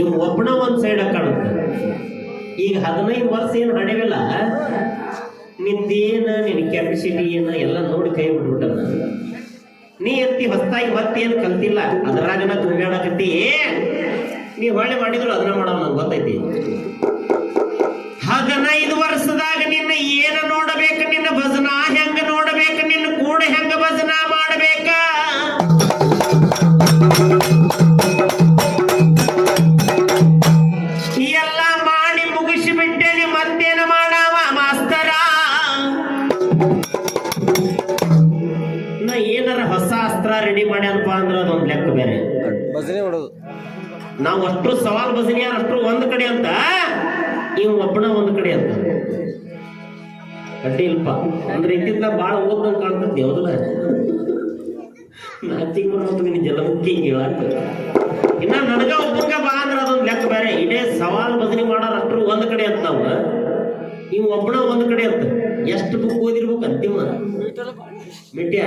ಇವ್ ಒಬ್ಬನ ಒಂದ್ ಸೈಡ್ ಕಾಣುತ್ತೆ ಈಗ ಹದಿನೈದು ವರ್ಷ ಏನು ಹಣಿವಿಲ್ಲ. ನಿಂದೇನ, ನಿನ್ ಕೆಪಾಸಿಟಿ ಏನ, ಎಲ್ಲ ನೋಡಿ ಕೈ ಬಿಟ್ಬಿಟ್ಟ ನೀ ಎತ್ತಿ ಹೊಸ್ತಾಗಿ ಮತ್ತೇನು ಕಲ್ತಿಲ್ಲ. ಅದ್ರಾಗನ ತುಂಬ್ಯಾಡಕತ್ತಿ ನೀ ಹೊಳ್ಳೆ ಮಾಡಿದ್ರು ಅದನ್ನ ಮಾಡೋಣ ನಂಗೆ ಗೊತ್ತೈತಿ. ಮುಗಿಸಿ ಮತ್ತೇನು ಮಾಡಾವ ಮಾಸ್ತರ? ನಾ ಏನಾರ ಹೊಸ ಅಸ್ತ್ರ ರೆಡಿ ಮಾಡ್ಯಾನಪ್ಪ ಅಂದ್ರೆ ಅದೊಂದು ಲೆಕ್ಕ ಬೇರೆ. ಭಜನೆ ಮಾಡೋದು. ನಾವು ಅಷ್ಟು ಸವಾಲ್ ಭಜನೆ ಅಷ್ಟು ಒಂದ್ ಕಡೆ ಅಂತ ಇವ್ ಒಬ್ಬನ ಒಂದ್ ಕಡೆ ಅಂತ. ಅಡ್ಡಿ ಇಲ್ಪ. ಅಂದ್ರೆ ಇದ್ದಿದ್ದ ಬಾಳ ಓದ್ದಂಗ್ ಕಾಣ್ತದೆ ಹೌದಲ್ಲ ನಾ ಬರ್ಬೋದು ನಿನ್ನ ಜಲಮುಖಿ ಇನ್ನ ನನಗ ಒಬ್ಬಂಗ ಬಾ ಅಂದ್ರೆ ಅದೊಂದು ಲೆಕ್ಕ ಬೇರೆ. ಇದೇ ಸವಾಲ್ ಅಷ್ಟ್ರು ಒಂದ್ ಕಡೆ ಅಂತ ನಾವು ನೀವು ಒಬ್ಬನ ಒಂದ್ ಕಡೆ ಅಂತ. ಎಷ್ಟು ಬುಕ್ ಓದಿರ್ಬೇಕು ಅಂತಿಮ ಮಿಟ್ಯ?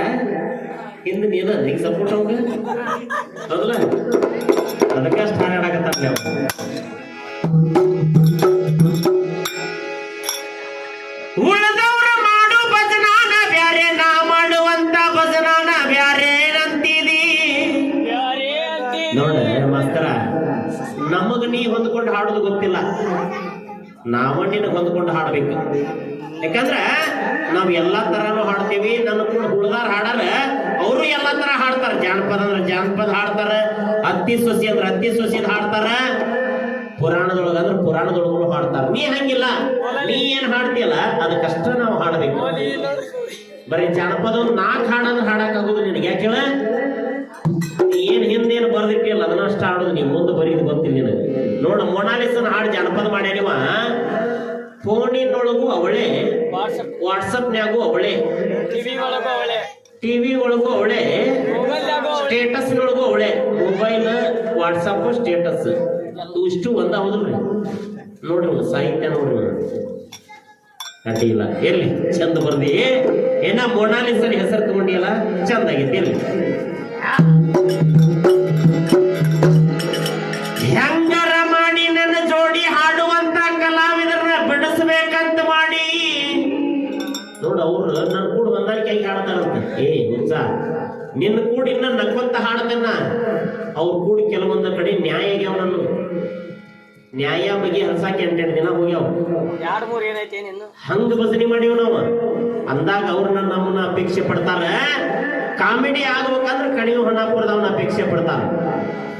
ಹಿಂದೆ ನೀನ ನಿಂಗೆ ಸಪೋರ್ಟ್ ಅವಾಗ? ಹೌದಲ್ಲ? ಅದಕ್ಕೆ ಅಷ್ಟು ಹಾಡಾಡಕತ್ತಾರ ಉಳಿದವ್ರ ಮಾಡು ಭಜನಾನ ಬ್ಯಾರೆ ನಾ ಮಾಡುವಂತ ಭಜನಾನ ಬ್ಯಾರೆ ನೋಡ ಮಾಸ್ತರ ನಮಗ ನೀ ಹೊಂದ್ಕೊಂಡು ಹಾಡೋದು ಗೊತ್ತಿಲ್ಲ. ನಾವ ಹೊಂದ್ಕೊಂಡು ಹಾಡ್ಬೇಕು. ಯಾಕಂದ್ರೆ ನಾವು ಎಲ್ಲಾ ತರಾನು ಹಾಡ್ತೀವಿ, ನನ್ನ ಕೂಡ ಹುಡುಗಾರ ಹಾಡಾರ ಅವರು ಎಲ್ಲಾ ತರ ಹಾಡ್ತಾರ. ಜಾನಪದ ಅಂದ್ರೆ ಜಾನಪದ ಹಾಡ್ತಾರ, ಅತ್ತಿ ಸೊಸಿ ಅಂದ್ರೆ ಅತ್ತಿ ಸೊಸಿದ್ ಹಾಡ್ತಾರ, ಪುರಾಣದೊಳಗ ಅಂದ್ರೆ ಪುರಾಣದೊಳಗೂ ಹಾಡ್ತಾರ. ನೀ ಹಂಗಿಲ್ಲ, ನೀ ಏನ್ ಹಾಡ್ತೀಯಲ್ಲ, ಅದಕ್ಕಷ್ಟ ನಾವು ಹಾಡಬೇಕು. ಬರೀ ಜಾನಪದ ನಾಲ್ಕು ಹಾಡಂದ್ರೆ ಹಾಡಕ್ ಆಗೋದು ನಿನಗೆ, ಯಾಕೆ ಹಿಂದೇನು ಲಗ್ನ ಅಷ್ಟ ಹಾಡೋದು ನೀವು ಮುಂದೆ ಬರೀದು ಗೊತ್ತಿಲ್ಲ ನಿನಗೆ. ನೋಡ ಮೊನಾಲಿಸನ್ ಹಾಡು ಜಾನಪದ ಮಾಡ್ಯಾನಿವ ಫೋನಿನೊಳಗೂ ಅವಳೆ ವಾಟ್ಸಪ್ನ್ಯಾಗೂ ಅವಳೆ ಟಿವಿ ಒಳಗೂ ಅವಳೆ ಟಿವಿ ಒಳಗೂ ಅವಳೆ ಸ್ಟೇಟಸ್ ಅವಳೆ. ಸ್ಟೇಟಸ್ನೊಳಗೂ ಅವಳೆ. Mobile WhatsApp status. ಇಷ್ಟು ಒಂದ ಹೌದ್ರಿ? ನೋಡ್ರಿ ಸಾಹಿತ್ಯ ನೋಡ್ರಿ ಅಡ್ಡಿಲ್ಲ ಎಲ್ಲಿ ಚಂದ ಬರ್ದಿ. ಏನ ಮೊನಾಲಿಸನ್ ಹೆಸರು ತಗೊಂಡಿಯಲ್ಲ? ಚಂದ ಆಗೈತಿ ಎಲ್ಲಿ ನೋಡು ಅವ್ರು ನನ್ನ ಕೂಡ ಹೊಂದಾಣಿಕೆ ಹಾಡ್ತಾರಂತ ಏ ಹುಚ್ಚ ನಿನ್ನ ಕೂಡ ಇನ್ನ ನಕ್ಕೊಂತ ಹಾಡ್ತೇನ? ಅವ್ರ ಕೂಡ ಕೆಲವೊಂದ ಕಡೆ ನ್ಯಾಯ ಆಗ್ಯಾವ ನನ್ನ. ನ್ಯಾಯ ಬಗ್ಗೆ ಹರ್ಸಾಕೆ ಎಂಟೆಂಟು ದಿನ ಹೋಗ್ಯಾವ. ಎರಡ್ ಮೂರ್ ಏನೈತೆ ನಿನ್ನು ಹಂಗ ಬಸನಿ ಮಾಡಿವ್ ನಾವು. ಅಂದಾಗ ಅವ್ರನ್ನ ನಮ್ಮನ್ನ ಅಪೇಕ್ಷೆ ಪಡ್ತಾರ. ಕಾಮಿಡಿ ಆಗ್ಬೇಕಂದ್ರೆ ಕಡಿಮೆ ಹೊನ್ನಾಪುರದವನ್ನ ಅಪೇಕ್ಷೆ ಪಡ್ತಾರ.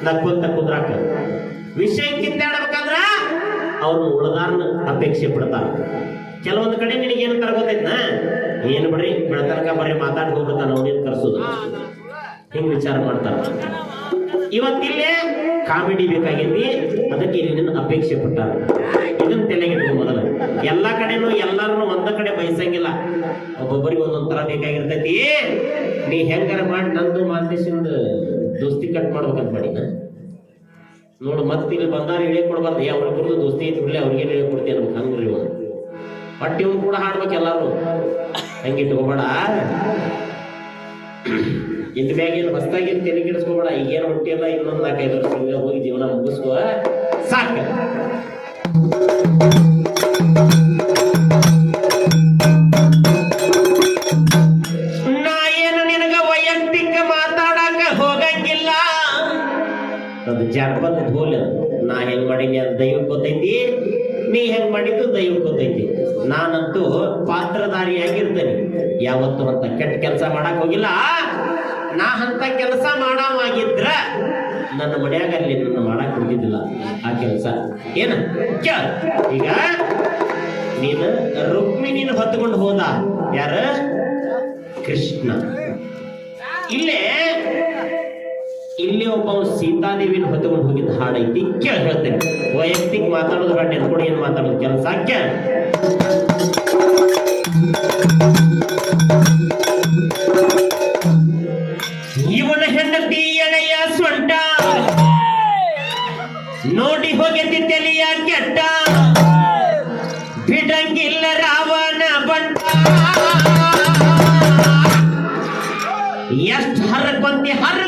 ನಕ್ಕೊಂತ ಕುದ್ರಾಕ. ವಿಷಯ ಕಿತ್ತಾಡ್ಬೇಕಂದ್ರ ಅವ್ರನ್ನ ಉಳ್ದಾರನ್ನ ಅಪೇಕ್ಷೆ ಪಡ್ತಾರ ಕೆಲವೊಂದು ಕಡೆ ನಿನಗೆ ಏನು ತರ ಗೊತ್ತೈತ್ನ? ಏನು ಬಿಡ್ರಿ, ಬೆಳತನಕ ಬರೀ ಮಾತಾಡ್ ಹೋಗ್ಬಿಡ್ತಾನ ಅವನೇನ್ ಕರ್ಸೋದು? ಹಿಂಗ್ ವಿಚಾರ ಮಾಡ್ತಾರ. ಇವತ್ತಿಲ್ಲೇ ಕಾಮಿಡಿ ಬೇಕಾಗೈತಿ, ಅದಕ್ಕೆ ನಿನ್ನ ಅಪೇಕ್ಷೆ ಪಟ್ಟಾರ. ಇದನ್ನ ತಲೆಗಿಟ್ಕೊ ಮೊದಲ. ಎಲ್ಲಾ ಕಡೆನೂ ಎಲ್ಲಾರನು ಒಂದ ಕಡೆ ಬಯಸಂಗಿಲ್ಲ. ಒಬ್ಬೊಬ್ಬರಿಗೆ ಒಂದೊಂದ್ ತರ ಬೇಕಾಗಿರ್ತೈತಿ. ನೀ ಹೆಂಗಾರ ಮಾಡಿ ನಂದು ಮಾಲ್ದೇಶ್ ದೋಸ್ತಿ ಕಟ್ ಮಾಡ್ಬೇಕಂತ ಮಾಡಿನ ನೋಡು, ಮತ್ತೆ ಇಲ್ಲಿ ಬಂದಾರ ಹೇಳಿ ಕೊಡಬಾರ್ದು. ಅವ್ರಿಬ್ರದ್ದು ದೋಸ್ತಿ ಐತಿ ಬಿಡ್ಲಿ, ಅವ್ರಿಗೆ ಹೇಳಿ ಕೊಡ್ತೀನಿ ನಮ್ಗೆ ಹಂಗ್ರಿ ಇವನು ಬಟ್ ಕೂಡ ಹಾಡ್ಬೇಕು ಎಲ್ಲಾರು. ಹಂಗಿಟ್ಕೋಬೇಡ ಇದ್ ಮ್ಯಾಗ ಏನು ಹೊಸ್ದಾಗಿ ತೆರಿಗೆ ಕೆಡಿಸ್ಕೋಬೇಡ. ಈಗೇನು ಹೊಟ್ಟಿಯಲ್ಲ ಇನ್ನೊಂದು ನಾಲ್ಕೈದು ವರ್ಷ ಹೋಗಿ ಜೀವನ ಮುಗಿಸ್ಕೋ. ಸಾಕ. ಜಾನಪದ ಧೂಲ್. ನಾ ಹೆಂಗ್ ಮಾಡೀನಿ ಅದು ದೈವಕ್ಕೆ ಗೊತ್ತೈತಿ? ನೀ ಹೆಂಗ್ ಮಾಡಿದ್ದು ದೈವಕ್ಕೆ ಗೊತ್ತೈತಿ. ನಾನಂತೂ ಪಾತ್ರಧಾರಿಯಾಗಿರ್ತೇನೆ. ಯಾವತ್ತು ಅಂತ ಕೆಟ್ಟ ಕೆಲಸ ಮಾಡಕ್ ಹೋಗಿಲ್ಲ. ನಾ ಅಂತ ಕೆಲಸ ಮಾಡವಾಗಿದ್ರ ನನ್ನ ಮನ್ಯಾಗ ಅಲ್ಲಿ ನನ್ನ ಮಾಡಕ್ ಹೋಗಿದ್ದಿಲ್ಲ ಆ ಕೆಲಸ. ಏನ? ಈಗ ನೀನು ರುಕ್ಮಿಣಿನ ಹೊತ್ಕೊಂಡು ಹೋದ. ಯಾರ? ಕೃಷ್ಣ. ಇಲ್ಲೇ ಇಲ್ಲಿ ಒಬ್ಬ ಸೀತಾದೇವಿನ ಹೊತ್ಕೊಂಡು ಹೋಗಿದ್ದ ಹಾಡೈತಿ ಕೇಳಿ ಹೇಳ್ತೇನೆ. ವೈಯಕ್ತಿಕ ಮಾತಾಡೋದು ಹಾಡು ಎತ್ಕೊಂಡು ಏನು ಮಾತಾಡೋದು ಕೆಲಸ? ಕ್ಯಾ ಇವನ ಹೆಂಡತಿ ಎಳೆಯ ಸೊಂಟ. ನೋಡಿ ಹೋಗೆತಿ ತಲೆಯ ಕೆಟ್ಟ. ಬಿಡಂಗಿಲ್ಲ ರಾವಣ ಬಂಟ. ಎಷ್ಟು ಹರಕೊಂತಿ ಹರ